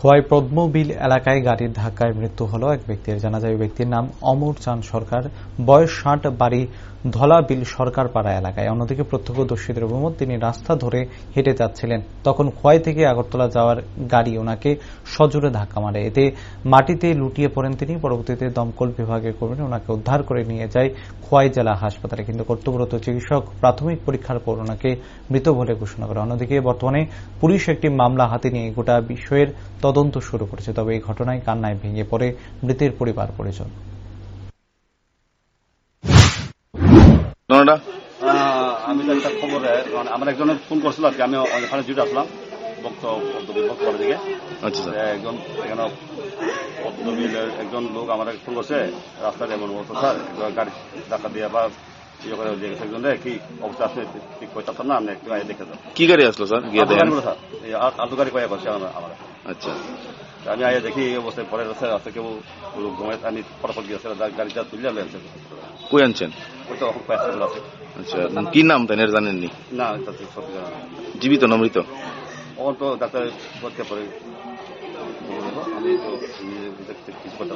খোয়াই পদ্মবিল এলাকায় গাড়ির ধাক্কায় মৃত্যু হল এক ব্যক্তির। জানা যায় ব্যক্তির নাম অমর চাঁদ সরকার। বয়স ষাট, বাড়ি ধলাবিল সরকারপাড়া এলাকায়। অন্যদিকে প্রত্যক্ষদর্শীদের অভিমত, তিনি রাস্তা ধরে হেঁটে যাচ্ছিলেন। তখন খোয়াই থেকে আগরতলা যাওয়ার গাড়ি ওনাকে সজোরে ধাক্কা মারে। এতে মাটিতে লুটিয়ে পড়েন তিনি। পরবর্তীতে দমকল বিভাগের কর্মী ওনাকে উদ্ধার করে নিয়ে যায় খোয়াই জেলা হাসপাতালে। কিন্তু কর্তব্যরত চিকিৎসক প্রাথমিক পরীক্ষার পর ওনাকে মৃত বলে ঘোষণা করে। অন্যদিকে বর্তমানে পুলিশ একটি মামলা হাতে নিয়ে গোটা বিষয়ের তদন্ত শুরু করেছে তবে এই ঘটনায় কান্নায় ভেঙে পড়ে মৃতের পরিবার পরিজন। আমি তো একটা খবরে মানে আমার একজনের ফোন করছিল আর কি আমি ওখানে ডিউটি আসলাম ভক্ত দিকে। আচ্ছা একজন এখানে একজন লোক আমার ফোন করছে রাস্তায় এমন অবস্থা স্যার গাড়ি ধাক্কা দিয়ে বা ইয়ে করে একজন কি অবস্থা আছে ঠিক করতে পারতাম না আপনি একটু আগে দেখে যান কি গাড়ি আসলো স্যার গিয়ে আলু দেখেন গাড়ি বলে স্যার এই আ- আলু গাড়ি কয়ে করছে আমার আচ্ছা আমি আগে দেখি এই অবস্থায় পরে রাস্তা রাস্তা কেউ লোক আমি ফটাফট গিয়েছে গাড়িটা তুলে লেনছে কই আনছেন আছে আচ্ছা কি নাম তাই জানেননি না। জীবিত না মৃত তো ডাক্তার পরে আমি তো দেখতে করতে।